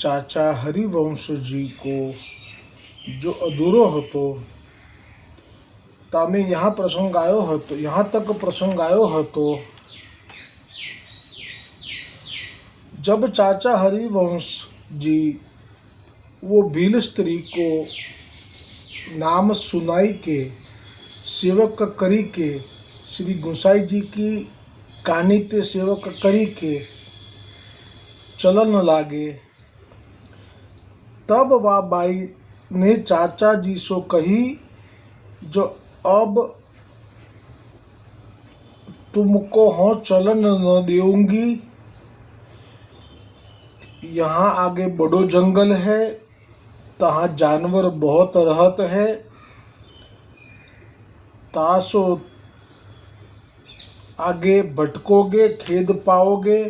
ચાચા હરિવંશજી કો જો અધૂરો હતો તમે यहाँ प्रसंग आयो હતો यहाँ तक प्रसंग आयो હતો जब चाचा हरिवंश जी वो भील स्त्री को नाम सुनाई के सेवक करी के श्री गोसाई जी की कहानी ते सेवक करी के चलन लागे तब वह बाई ने चाचा जी सो कही, जो अब तुमको हो चलन न दूँगी यहाँ आगे बड़ो जंगल है, तहाँ जानवर बहुत रहत है। तासो आगे भटकोगे, खेद पाओगे।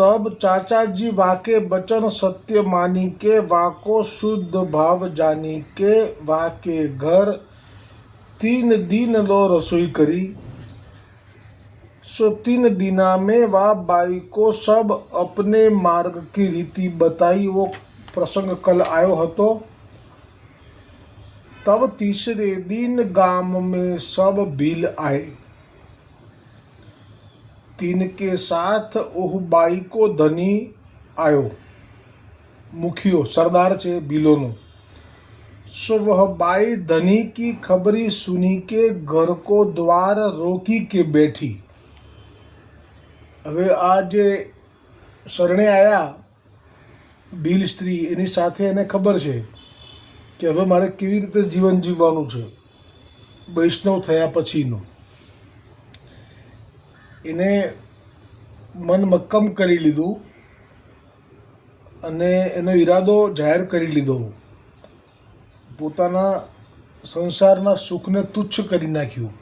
तब चाचा जी वाके बचन सत्य मानी के वाको शुद्ध भाव जानी के वाके घर तीन दिन लो रसोई करी। सो तीन दिना में वह बाई को सब अपने मार्ग की रीति बताई, वो प्रसंग कल आयो હતો तब तीसरे दिन गाँव में सब भील आए। तीन के साथ ओह बाई को धनी आयो मुखियो सरदार છે ભીલોનો सो वह बाई धनी की खबरी सुनी के घर को द्वार रोकी के बैठी હવે આ જે શરણે આવ્યા ભીલ સ્ત્રી એની સાથે એને ખબર છે કે હવે મારે કેવી રીતે જીવન જીવવાનું છે વૈષ્ણવ થયા પછીનું એને મન મક્કમ કરી લીધું અને એનો ઈરાદો જાહેર કરી લીધો. પોતાના સંસારના સુખને તુચ્છ કરી નાખ્યું.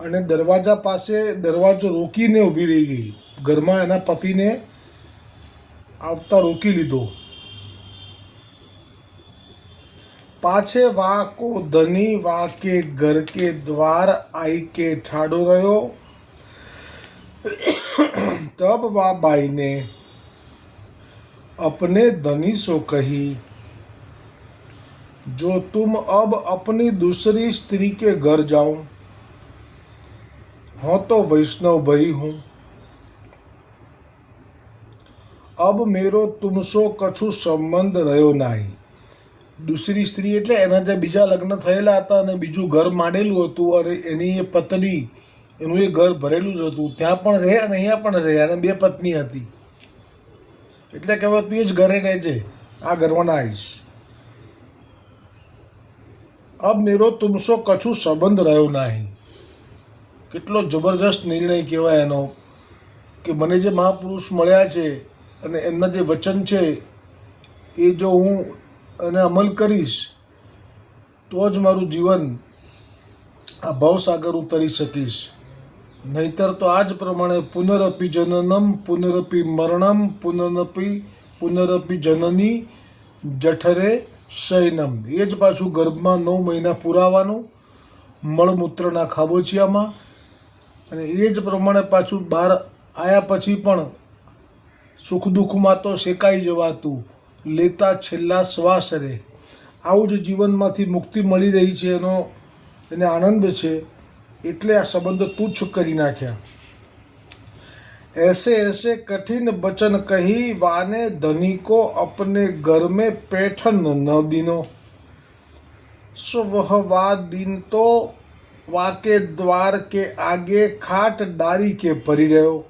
અને દરવાજા પાસે દરવાજો રોકીને ઊભી રહી ગઈ. ઘરમાં એના પતિને આવતા રોકી લીધો. पाछे वा को धनी, वा के घर के द्वार आई के ठाडो ઠાડો तब वा बाई ने अपने धनी सो कही, जो तुम अब अपनी दूसरी स्त्री के घर जाओ, हो तो वैष्णव भई हूँ। अब मेरो तुमसो कछु संबंध रहो नहीं। દૂસરી સ્ત્રી એટલે એના જે બીજા લગ્ન થયેલા હતા અને બીજું ઘર માંડેલું હતું અને એની એ પત્ની, એનું એ ઘર ભરેલું જ હતું. ત્યાં પણ રહે અને અહીંયા પણ રહે અને બે પત્ની હતી. એટલે કહેવાય તું એ જ ઘરે રહેજે. આ ઘરમાં આવીશ. અબ મેરો તુમસો કછું સંબંધ રહ્યો નહીં. કેટલો જબરજસ્ત નિર્ણય કહેવાય એનો, કે મને જે મહાપુરુષ મળ્યા છે અને એમના જે વચન છે, એ જો હું અને અમલ કરીશ, તો જ મારું જીવન આ ભવસાગર હું તરી શકીશ. નહીતર તો આ જ પ્રમાણે પુનરપી જનનમ, પુનરપી મરણમ, પુનરપી પુનરપી જનની જઠરે શયનમ. એ જ પાછું ગર્ભમાં નવ મહિના પુરાવાનું, મળમૂત્રના ખાબોચિયામાં. અને એ જ પ્રમાણે પાછું બહાર આવ્યા પછી પણ સુખ દુઃખમાં તો શેકાઈ જવાતું. લેતા છેલ્લા શ્વાસ રહે આવું જ જીવનમાંથી મુક્તિ મળી રહી છે એનો એને આનંદ છે એટલે આ સંબંધ તુચ્છ કરી નાખ્યા ऐसे ऐसे कठिन बचन कही वाने धनी को अपने घर में पैठन न दिनो सो वह वा दिन तो वाके द्वार के आगे खाट डारी के परी રહ્યો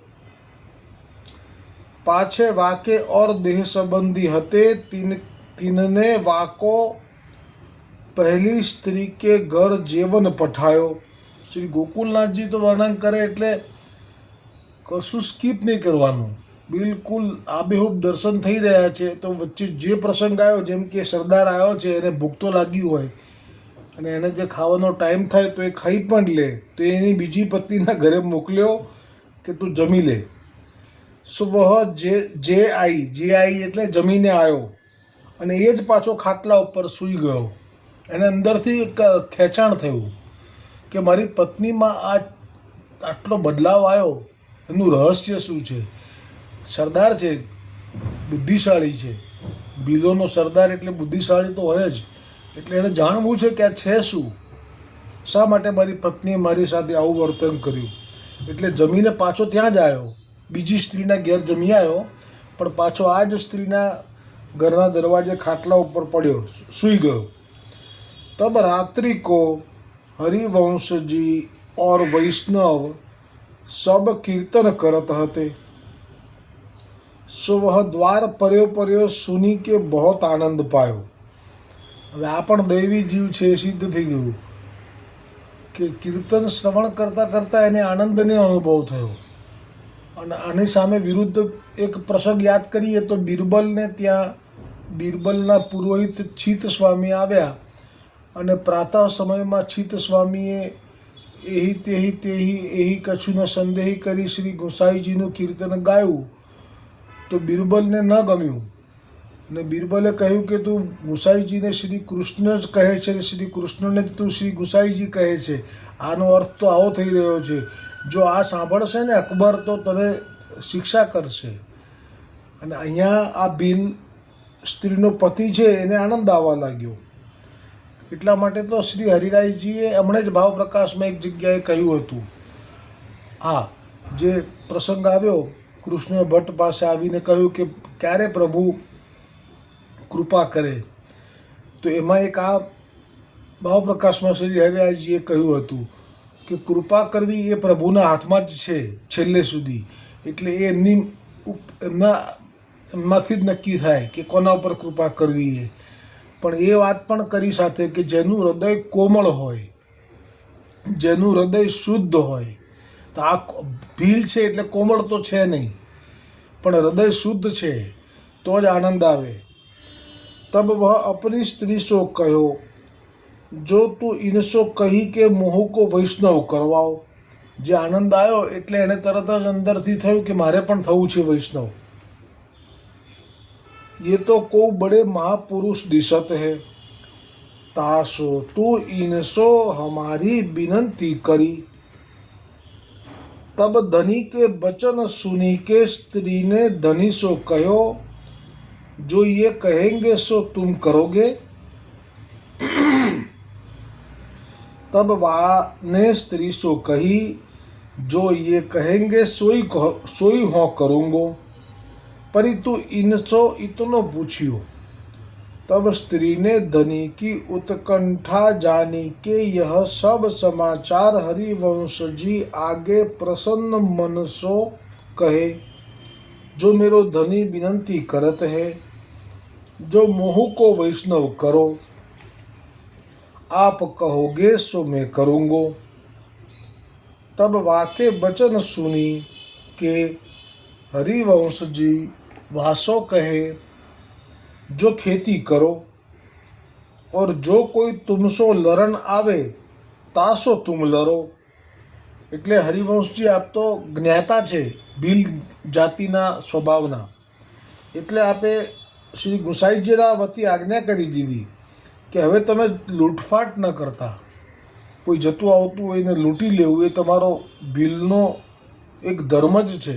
પાછે વાકે ઓર દેહ સંબંધી હતે તીન તીનને વાકો પહેલી સ્ત્રી કે ઘર જેવન પઠાયો. શ્રી ગોકુલનાથજી તો વર્ણન કરે એટલે કશું સ્કીપ નહીં કરવાનું. બિલકુલ આબેહૂબ દર્શન થઈ રહ્યા છે. તો વચ્ચે જે પ્રસંગ આવ્યો, જેમ કે સરદાર આવ્યો છે, એને ભૂખ તો લાગ્યું હોય અને એને જે ખાવાનો ટાઈમ થાય તો એ ખાઈ પણ લે. તો એની બીજી પત્નીના ઘરે મોકલ્યો કે તું જમી લે. સુવહ જે જે આઈ જે આઈ એટલે જમીને આવ્યો અને એ જ પાછો ખાટલા ઉપર સૂઈ ગયો. એને અંદરથી એક ખેંચાણ થયું કે મારી પત્નીમાં આ આટલો બદલાવ આવ્યો એનું રહસ્ય શું છે? સરદાર છે, બુદ્ધિશાળી છે. બિલોનો સરદાર એટલે બુદ્ધિશાળી તો હોય જ. એટલે એને જાણવું છે કે આ છે શું? શા માટે મારી પત્નીએ મારી સાથે આવું વર્તન કર્યું? એટલે જમીને પાછો ત્યાં જ આવ્યો બીજી સ્ત્રીના ઘેર જમી આવ્યો, પણ પાછો આ જ સ્ત્રીના ઘરના દરવાજે ખાટલા ઉપર પડ્યો સૂઈ ગયો. તબ રાત્રિકો હરિવંશજી ઓર વૈષ્ણવ સબ કીર્તન કરત હતે. સો વહ દ્વાર પર્યો પર્યો સુની કે બહોત આનંદ પાયો. હવે આ પણ દૈવી જીવ છે, એ સિદ્ધ થઈ ગયું. કે કીર્તન શ્રવણ કરતાં કરતાં એને આનંદને અનુભવ થયો. અને આની સામે વિરુદ્ધ એક પ્રસંગ યાદ કરીએ તો બિરબલને ત્યાં બિરબલના પુરોહિત છીત સ્વામી આવ્યા અને પ્રાતઃ સમયમાં છીત સ્વામીએ એહી તેહી તેહી એહી કછુને સંદેહી કરી શ્રી ગોસાઈજીનું કીર્તન ગાયું. તો બિરબલને ન ગમ્યું. ને બિરબલે કહ્યું કે તું ગુસાઈજીને શ્રી કૃષ્ણ જ કહે છે ને શ્રી કૃષ્ણને જ તું શ્રી ગુસાઈજી કહે છે. આનો અર્થ તો આવો થઈ રહ્યો છે. જો આ સાંભળશે ને અકબર તો તને શિક્ષા કરશે. અને અહીંયા આ બિન સ્ત્રીનો પતિ છે એને આનંદ આવવા લાગ્યો. એટલા માટે તો શ્રી હરિરાયજીએ હમણાં જ ભાવપ્રકાશમાં એક જગ્યાએ કહ્યું હતું. હા, જે પ્રસંગ આવ્યો, કૃષ્ણ ભટ્ટ પાસે આવીને કહ્યું કે ક્યારે પ્રભુ કૃપા કરે. તો એમાં એક આ ભાવપ્રકાશમાં શ્રી હરિયાજીએ કહ્યું હતું કે કૃપા કરવી એ પ્રભુના હાથમાં જ છે છેલ્લે સુધી. એટલે એ એમની એમના એમમાંથી જ નક્કી થાય કે કોના ઉપર કૃપા કરવી એ. પણ એ વાત પણ કરી સાથે કે જેનું હૃદય કોમળ હોય, જેનું હૃદય શુદ્ધ હોય, તો આ ભીલ છે એટલે કોમળ તો છે નહીં. પણ હૃદય શુદ્ધ છે, તો જ આનંદ આવે. તબ વહ અપની સ્ત્રી સો કહ્યો જો તું ઇનસો કહી કે મોહ કો વૈષ્ણવ કરવાઓ જે આનંદ આવ્યો એટલે એને તરત જ અંદરથી થયું કે મારે પણ થવું છે વૈષ્ણવ ये तो को बड़े महापुरुष दिशत है तासो तू इनसो हमारी विनंती करी तब धनी के वचन सुनी के स्त्री ने धनी सो कहो जो ये कहेंगे सो तुम करोगे। तब वा ने स्त्री सो कही, जो ये कहेंगे सोई सोई हो करूँगो। परंतु इनसो इतनो पूछियो। तब स्त्री ने धनी की उत्कंठा जानी के यह सब समाचार हरिवंश जी आगे प्रसन्न मन सो कहे, जो मेरो धनी विनंती करत है। जो मोह को वैष्णव करो आप कहोगे सो मैं करूँगो तब वाके वचन सुनी के हरिवंश जी वासो कहे जो खेती करो और जो કોઈ તુમસો લરણ આવે તાસો તુમ લરો એટલે હરિવંશજી આપ તો જ્ઞાતા છે ભીલ જાતિના સ્વભાવના એટલે આપે શ્રી ગુસાઈજીના વતી આજ્ઞા કરી દીધી કે હવે તમે લૂંટફાટ ન કરતા. કોઈ જતું આવતું હોય એને લૂંટી લેવું એ તમારો ભીલનો એક ધર્મ જ છે.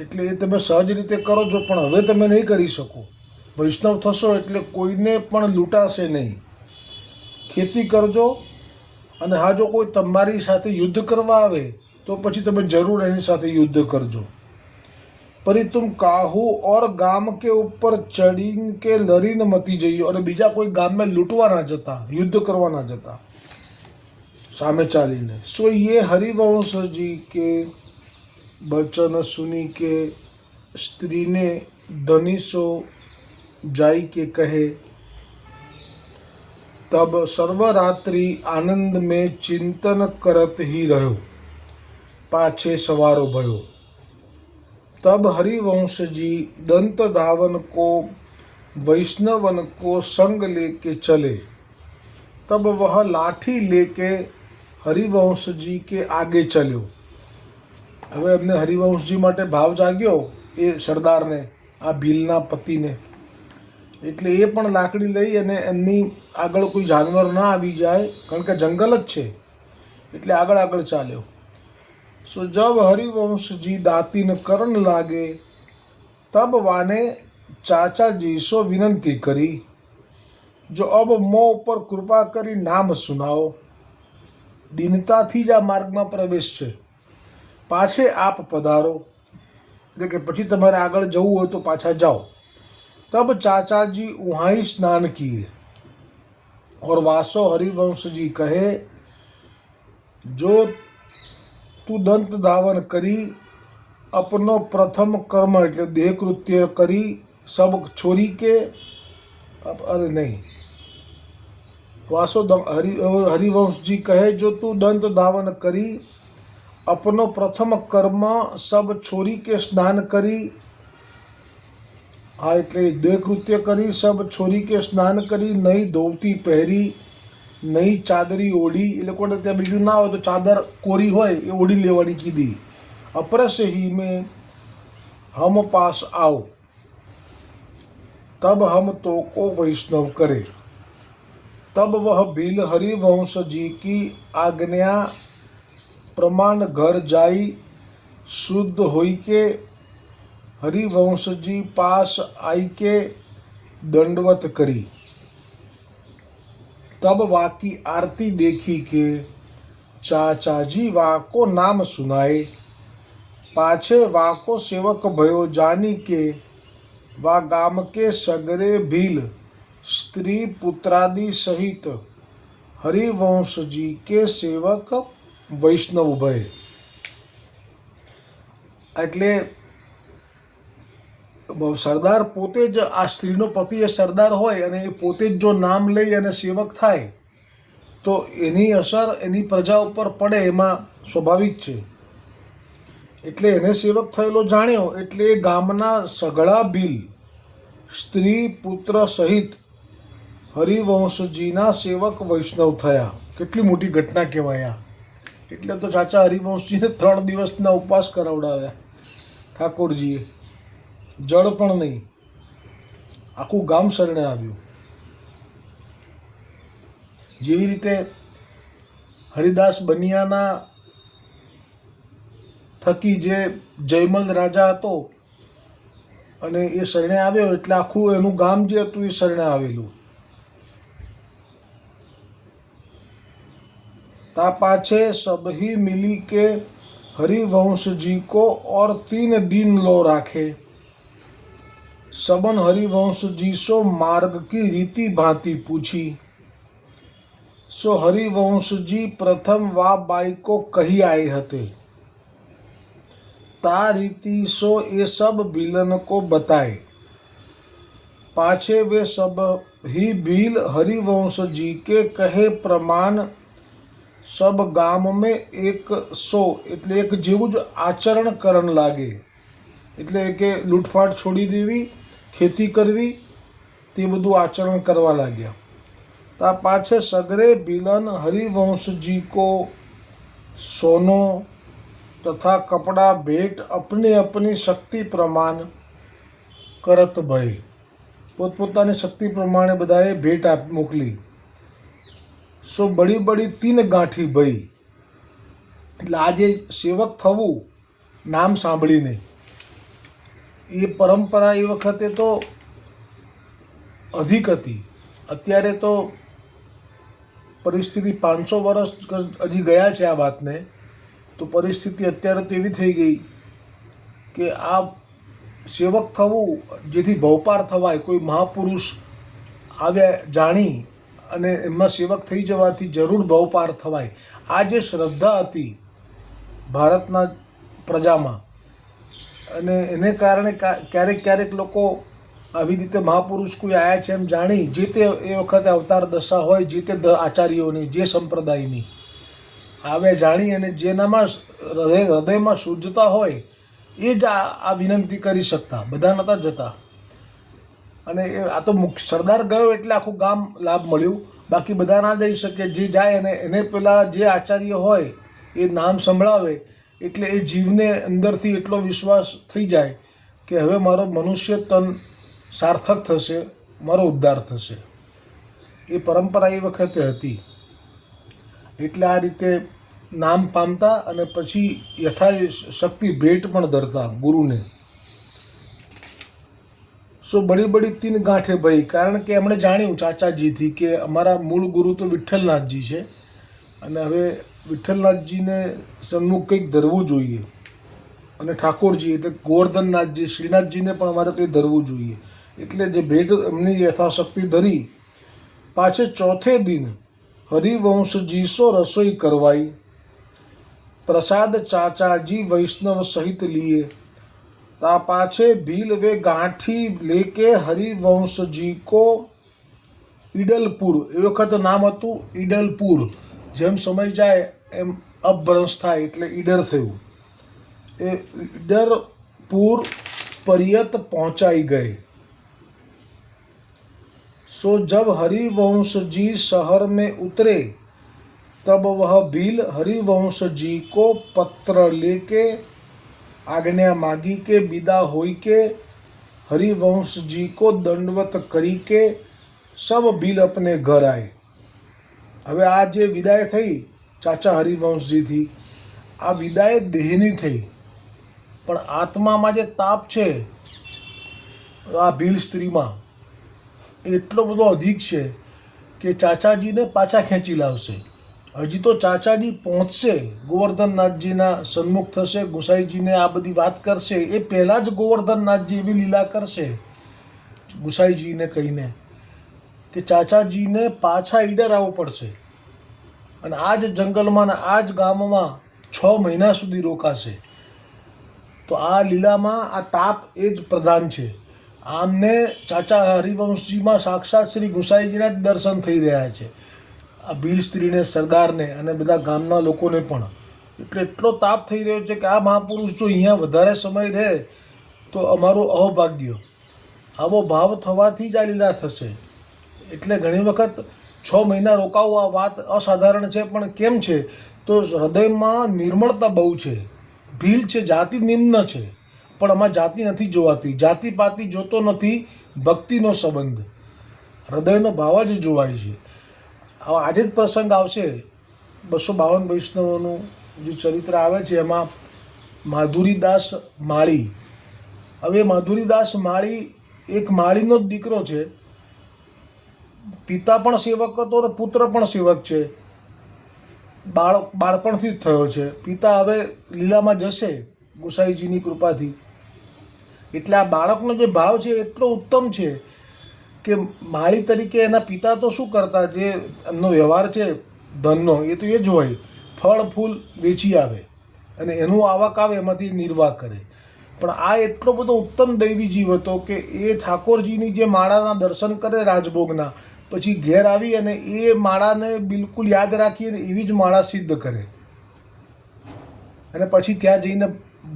એટલે એ તમે સહજ રીતે કરો છો, પણ હવે તમે નહીં કરી શકો. વૈષ્ણવ થશો એટલે કોઈને પણ લૂંટાશે નહીં. ખેતી કરજો અને હા, જો કોઈ તમારી સાથે યુદ્ધ કરવા આવે, તો પછી તમે જરૂર એની સાથે યુદ્ધ કરજો. પરી તુમ કાહુ ઓર ગામ કે ઉપર ચડી કે લરીને મતી જઈયો અને બીજા કોઈ ગામમાં લૂંટવા ના જતા યુદ્ધ કરવા ના જતા સામે ચાલીને સો એ હરિવંશજી કે બચન સુની કે સ્ત્રીને ધનિષો જાઈ કે કહે તબ સર્વરાત્રિ આનંદ મેં ચિંતન કરત હી રહ્યો પાછે સવારો ભયો तब हरिवंश जी दंत धावन को वैष्णवन को संग लेके चले तब वह लाठी लेके हरिवंश जी के आगे चल्यो હવે એમને હરિવંશજી માટે ભાવ જાગ્યો એ સરદારને આ ભીલના પતિને એટલે એ પણ લાકડી લઈ અને એમની આગળ કોઈ જાનવર ના આવી જાય કારણ કે જંગલ જ છે એટલે આગળ આગળ ચાલ્યો સો જબ હરિવંશ જી દાતીન કરણ લાગે તબ વાને ચાચા જી સો વિનંતી કરી જો અબ મો ઉપર કૃપા કરી નામ સુનાવો દીનતાથી જ આ માર્ગમાં પ્રવેશ છે પાછે આપ પધારો એટલે કે પછી તમારે આગળ જવું હોય તો પાછા જાઓ तब चाचा जी वहाँ स्नान किए और वासो हरिवंश जी कहे जो તું દંત ધાવન કરી અપનો પ્રથમ કર્મ એટલે દેહ કૃત્ય કરી સબ છોરી કે અપ- અરે નહીં વાસો દમ- હરિ હરિવંશજી કહે જો તું દંત ધાવન કરી અપનો પ્રથમ કર્મ સબ છોરી કે સ્નાન કરી હા એટલે દેહ કૃત્ય કરી સબ છોરી કે સ્નાન કરી નહીં ધોવતી પહેરી નહીં ચાદરી ઓઢી એ લોકોને ત્યાં બીજું ના હોય તો ચાદર કોરી હોય એ ઓઢી લેવાની કીધી અપરસ હી મેં હમ પાસ આવ તબ હમ તો કો વૈષ્ણવ કરે तब वह भील हरिवंश जी की आज्ञा प्रमाण घर जाई शुद्ध होई के हरिवंश जी पास आई के दंडवत करी तब वाकी आरती देखी के चाचा जी वाको नाम सुनाए पाछे वाको सेवक भयो जानी के वा गाम के सगरे भील स्त्री पुत्रादि सहित हरिवंश जी के सेवक વૈષ્ણવ ભય એટલે બ- સરદાર પોતે જ આ સ્ત્રીનો પતિ એ સરદાર હોય અને એ પોતે જ જો નામ લઈ અને સેવક થાય, તો એની અસર એની પ્રજા ઉપર પડે એમાં સ્વાભાવિક છે. એટલે એને સેવક થયેલો જાણ્યો, એટલે એ ગામના સઘળા ભીલ સ્ત્રી પુત્ર સહિત હરિવંશજીના સેવક વૈષ્ણવ થયા. કેટલી મોટી ઘટના કહેવાય એટલે તો ચાચા હરિવંશજીને ત્રણ દિવસના ઉપવાસ કરાવડાવ્યા ઠાકોરજીએ. જળ પણ નહીં. આખું ગામ શરણે આવ્યું. જેવી રીતે હરિદાસ બનિયાના થકી જે જયમલ રાજા હતો અને એ શરણે આવ્યો એટલે આખું એનું ગામ જે હતું એ શરણે આવેલું. તા પાછે સબહી મિલી કે હરિવંશજી કો ઓર તીન દિન લો રાખે. सबन हरिवंश जी सो मार्ग की रीति भांति पूछी सो हरिवंश जी प्रथम वा बाई को कही आए हते ता रीति सो ये सब बिलन को बताए पाछे वे सब ही भील हरिवंश जी के कहे प्रमाण સબ ગામ મેં એક સો એટલે એક જેવું જ આચરણ કરણ લાગે એટલે કે લૂંટફાટ છોડી દેવી ખેતી કરવી, તે બધું આચરણ કરવા લાગ્યા. તા પાછે સગરે બિલન હરિવંશજી કો સોનો તથા કપડાં ભેટ અપને અપની શક્તિ પ્રમાણ કરત ભય. પોતપોતાની શક્તિ પ્રમાણે બધાએ ભેટ આપ મોકલી. સો બડી બડી તીન ગાંઠી ભઈ. એટલે આજે સેવક થવું નામ સાંભળીને એ પરંપરા એ વખતે તો અધિક હતી. અત્યારે તો પરિસ્થિતિ પાંચસો વર્ષ હજી ગયા છે આ વાતને. તો પરિસ્થિતિ અત્યારે તો એવી થઈ ગઈ કે આ સેવક થવું, જેથી ભવપાર થવાય, કોઈ મહાપુરુષ આવ્યા જાણી અને એમાં સેવક થઈ જવાથી જરૂર ભવપાર થવાય. આ જે શ્રદ્ધા હતી ભારતના પ્રજામાં અને એને કારણે ક્યારેક ક્યારેક લોકો આવી રીતે મહાપુરુષ કોઈ આવ્યા છે એમ જાણી, જે તે એ વખતે અવતાર દશા હોય, જે તે આચાર્યોની, જે સંપ્રદાયની, આવે જાણી અને જેનામાં હૃદય, હૃદયમાં શુદ્ધતા હોય, એ જ આ આ વિનંતી કરી શકતા, બધા નહોતા જતા. અને એ, આ તો મુખ, સરદાર ગયો એટલે આખું ગામ લાભ મળ્યું. બાકી બધા ના જઈ શકે, જે જાય અને એને પેલા જે આચાર્ય હોય, એ નામ સંભળાવે એટલે એ જીવને અંદરથી એટલો વિશ્વાસ થઈ જાય કે હવે મારો મનુષ્ય તન સાર્થક થશે, મારો ઉદ્ધાર થશે. એ પરંપરા એ વખતે હતી. એટલે આ રીતે નામ પામતા અને પછી યથાશક્તિ ભેટ પણ ધરતા ગુરુને. સો બડી બડી તીન ગાંઠે ભાઈ, કારણ કે એમણે જાણ્યું ચાચાજીથી કે અમારા મૂળ ગુરુ તો વિઠ્ઠલનાથજી છે. અને હવે વિઠ્ઠલનાથજીને સન્મુખ કંઈક ધરવું જોઈએ. અને ઠાકોરજી એટલે ગોવર્ધનનાથજી, શ્રીનાથજીને પણ અમારે તે ધરવું જોઈએ. એટલે જે ભેટ એમની યથાશક્તિ ધરી, પાછે ચોથે દિન હરિવંશજીસો રસોઈ કરવાઈ, પ્રસાદ ચાચાજી વૈષ્ણવ સહિત લીએ. તા પાછે ભીલ વે ગાંઠી લેકે હરિવંશજી કો ઈડલપુર. એ વખત નામ હતું ઈડલપુર. જેમ સમય જાય एम अभ्रंश था એટલે ઈડર થયું. એ ઈડર પૂર પર્યત પહોંચાઈ सो जब हरिवंश जी शहर में उतरे तब वह भील हरिवंश जी को पत्र लेके आज्ञा मांगी के विदा होई के हरिवंश जी को दंडवत करी के सब भील अपने घर आए हमें आज विदाई थी ચાચા હરિવંશજીથી. આ વિદાય દેહની થઈ. પણ આત્મામાં જે તાપ છે, આ ભીલ સ્ત્રીમાં, એટલો બધો અધિક છે કે ચાચાજીને પાછા ખેંચી લાવશે. હજી તો ચાચાજી પહોંચશે, ગોવર્ધનનાથજીના સન્મુખ થશે, ગુસાઈજીને આ બધી વાત કરશે. એ પહેલાં જ ગોવર્ધનનાથજી એવી લીલા કરશે, ગુસાઈજીને કહીને, કે ચાચાજીને પાછા ઈડર આવવું પડશે. અને આ જ જંગલમાં ને આ જ ગામમાં છ મહિના સુધી રોકાશે. તો આ લીલામાં આ તાપ એ જ પ્રધાન છે. આમને ચાચા હરિવંશજીમાં સાક્ષાત શ્રી ગુસાઈજીના જ દર્શન થઈ રહ્યા છે. આ ભીલ સ્ત્રીને, સરદારને અને બધા ગામના લોકોને પણ. એટલે એટલો તાપ થઈ રહ્યો છે કે આ મહાપુરુષ જો અહીંયા વધારે સમય રહે તો અમારું અહોભાગ્ય. આવો ભાવ થવાથી જ આ લીલા થશે. એટલે ઘણી વખત છ મહિના રોકાવું આ વાત અસાધારણ છે, પણ કેમ છે? તો હૃદયમાં નિર્મળતા બહુ છે. ભીલ છે, જાતિ નિમ્ન છે. પણ આમાં જાતિ નથી જોવાતી. જાતિ પાતિ જોતો નથી, ભક્તિનો સંબંધ. હૃદયનો ભાવ જ જોવાય છે. હવે આજે જ પ્રસંગ આવશે. બસો બાવન વૈષ્ણવોનું જે ચરિત્ર આવે છે, એમાં માધુરીદાસ માળી. હવે માધુરીદાસ માળી એક માળીનો જ દીકરો છે. પિતા પણ સેવક હતો અને પુત્ર પણ સેવક છે. બાળ બાળપણથી જ થયો છે. પિતા હવે લીલામાં જશે ગોસાઈજીની કૃપાથી. એટલે આ બાળકનો જે ભાવ છે એટલો ઉત્તમ છે કે માળી તરીકે એના પિતા તો શું કરતા જે એમનો વ્યવહાર છે ધનનો, એ તો એ જ હોય. ફળ, ફૂલ વેચી આવે અને એનું આવક આવે એમાંથી નિર્વાહ કરે. પણ આ એટલો બધો ઉત્તમ દૈવી જીવ હતો કે એ ઠાકોરજીની જે માળાના દર્શન કરે રાજભોગના પછી ઘેર આવી અને એ માળાને બિલકુલ યાદ રાખી અને એવી જ માળા સિદ્ધ કરે. અને પછી ત્યાં જઈને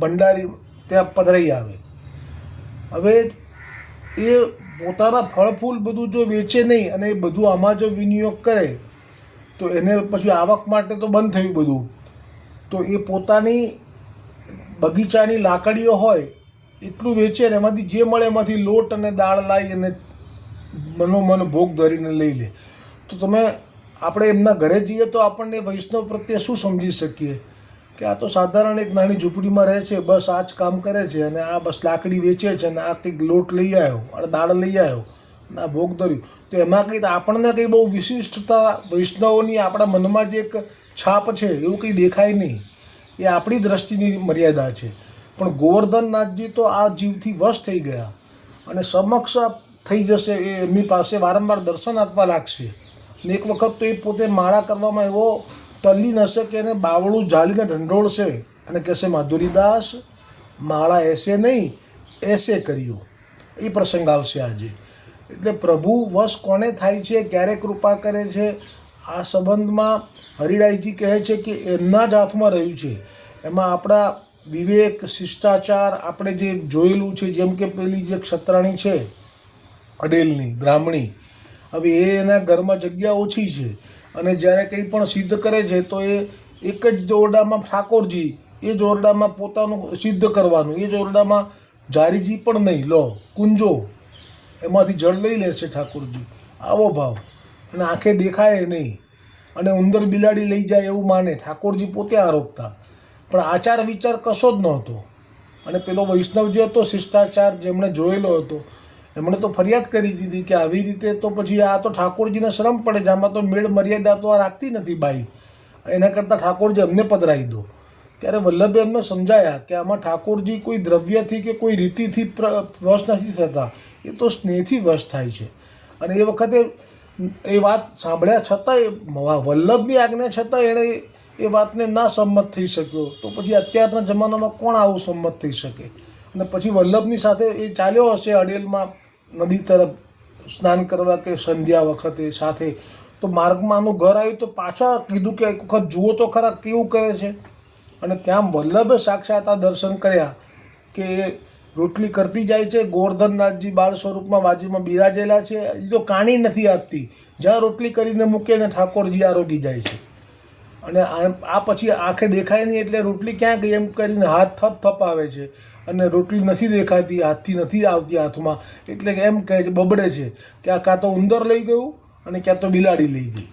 ભંડારી ત્યાં પધરાઈ આવે. હવે એ પોતાના ફળ ફૂલ બધું જો વેચે નહીં અને એ બધું આમાં જો વિનિયોગ કરે, તો એને પછી આવક માટે તો બંધ થયું બધું. તો એ પોતાની બગીચાની લાકડીઓ હોય, એટલું વેચે ને એમાંથી જે મળે એમાંથી લોટ અને દાળ લાવી અને મનોમન ભોગ ધરીને લઈ લે. તો તમે આપણે એમના ઘરે જઈએ તો આપણને વૈષ્ણવ પ્રત્યે શું સમજી શકીએ? કે આ તો સાધારણ એક નાની ઝૂંપડીમાં રહે છે, બસ આ જ કામ કરે છે અને આ બસ લાકડી વેચે છે અને આ કંઈક લોટ લઈ આવ્યો અને દાળ લઈ આવ્યો અને આ ભોગ ધર્યું. તો એમાં કંઈ આપણને કંઈ બહુ વિશિષ્ટતા વૈષ્ણવોની આપણા મનમાં જે એક છાપ છે એવું કંઈ દેખાય નહીં. એ આપણી દ્રષ્ટિની મર્યાદા છે. પણ ગોવર્ધનનાથજી તો આ જીવથી વશ થઈ ગયા અને સમક્ષ થઈ જશે એ એમની પાસે વારંવાર દર્શન આપવા લાગશે. અને એક વખત તો એ પોતે માળા કરવામાં એવો તલ્લીન હશે કે એને બાવળું જાળીને ઢંઢોળશે અને કહેશે, માધુરીદાસ, માળા એસે નહીં, એસે કર્યો. એ પ્રસંગ આવશે આજે. એટલે પ્રભુ વશ કોને થાય છે, ક્યારે કૃપા કરે છે, આ સંબંધમાં હરિરાયજી કહે છે કે એમના જ હાથમાં રહ્યું છે. એમાં આપણા વિવેક, શિષ્ટાચાર, આપણે જે જોયેલું છે, જેમ કે પેલી જે ક્ષત્રાણી છે અડેલની, બ્રાહ્મણી. હવે એ એના ઘરમાં જગ્યા ઓછી છે અને જ્યારે કંઈ પણ સિદ્ધ કરે છે તો એ એક જ ઓરડામાં ઠાકોરજી, એ જ ઓરડામાં પોતાનું સિદ્ધ કરવાનું, એ જ ઓરડામાં જારીજી પણ નહીં. લો, કુંજો. એમાંથી જળ લઈ લેશે ઠાકોરજી. આવો ભાવ. અને આંખે દેખાય નહીં. અને ઉંદર બિલાડી લઈ જાય એવું માને. ઠાકોરજી પોતે આરોપતા. પણ આચાર વિચાર કશો જ નહોતો. અને પેલો વૈષ્ણવ જે હતો, શિષ્ટાચાર જેમણે જોયેલો હતો એમણે તો ફરિયાદ કરી દીધી કે આવી રીતે તો પછી આ તો ઠાકોરજીને શ્રમ પડે છે. આમાં તો મેળ મર્યાદા તો આ રાખતી નથી બાઈ. એના કરતાં ઠાકોરજી અમને પધરાવી દો. ત્યારે વલ્લભે એમને સમજાયા કે આમાં ઠાકોરજી કોઈ દ્રવ્યથી કે કોઈ રીતિથી વશ નથી થતા. એ તો સ્નેહથી વશ થાય છે. અને એ વખતે એ વાત સાંભળ્યા છતાંય વલ્લભની આજ્ઞા છતાં એણે એ વાતને ના સંમત થઈ શક્યો. તો પછી અત્યારના જમાનામાં કોણ આવું સંમત થઈ શકે? અને પછી વલ્લભની સાથે એ ચાલ્યો હશે અડેલમાં નદી તરફ સ્નાન કરવા કે સંધ્યા વખતે સાથે. તો માર્ગમાં આનું ઘર આવ્યું તો પાછા કીધું કે એક વખત જુઓ તો ખરા કેવું કરે છે. અને ત્યાં વલ્લભે સાક્ષાત આ દર્શન કર્યા કે રોટલી કરતી જાય છે. ગોવર્ધનનાથજી બાળ સ્વરૂપમાં બાજુમાં બિરાજેલા છે. એ તો કાણી નથી આપતી. જ્યાં રોટલી કરીને મૂકે ને ઠાકોરજી આરોગી જાય છે. અને આ પછી આંખે દેખાય નહીં એટલે રોટલી ક્યાં ગઈ એમ કરીને હાથ થપ થપ આવે છે. અને રોટલી નથી દેખાતી, હાથથી નથી આવતી હાથમાં. એટલે કે એમ કહે છે, બબડે છે. કે આ કાં તો ઉંદર લઈ ગયું અને ક્યાં તો બિલાડી લઈ ગઈ.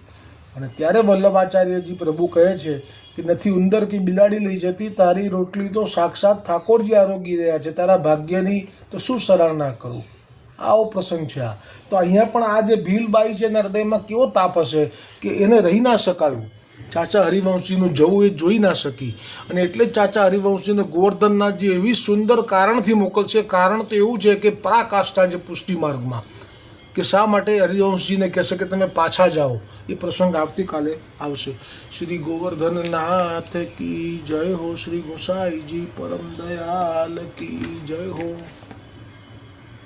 અને ત્યારે વલ્લભાચાર્યજી પ્રભુ કહે છે કે નથી ઉંદર કે બિલાડી લઈ જતી, તારી રોટલી તો સાક્ષાત ઠાકોરજી આરોગી રહ્યા છે. તારા ભાગ્યની તો શું સરાહના કરું? આવો પ્રસંગ છે આ. તો અહીંયા પણ આ જે ભીલબાઈ છે, એના હૃદયમાં કેવો તાપ હશે કે એને રહી ના શકાયું? ચાચા હરિવંશીનું જવું એ જોઈ ના શકી. અને એટલે જ ચાચા હરિવંશીને ગોવર્ધનનાથજી એવી સુંદર કારણથી મોકલશે, કારણ તો એવું છે કે પરાકાષ્ઠા છે પુષ્ટિ માર્ગમાં કે શા માટે હરિવંશજીને કહેશે કે તમે પાછા જાઓ? એ પ્રસંગ આવતીકાલે આવશે. શ્રી ગોવર્ધનનાથ કી જય હો, શ્રી ગોસાઈજી પરમ દયાલ કી જય હો.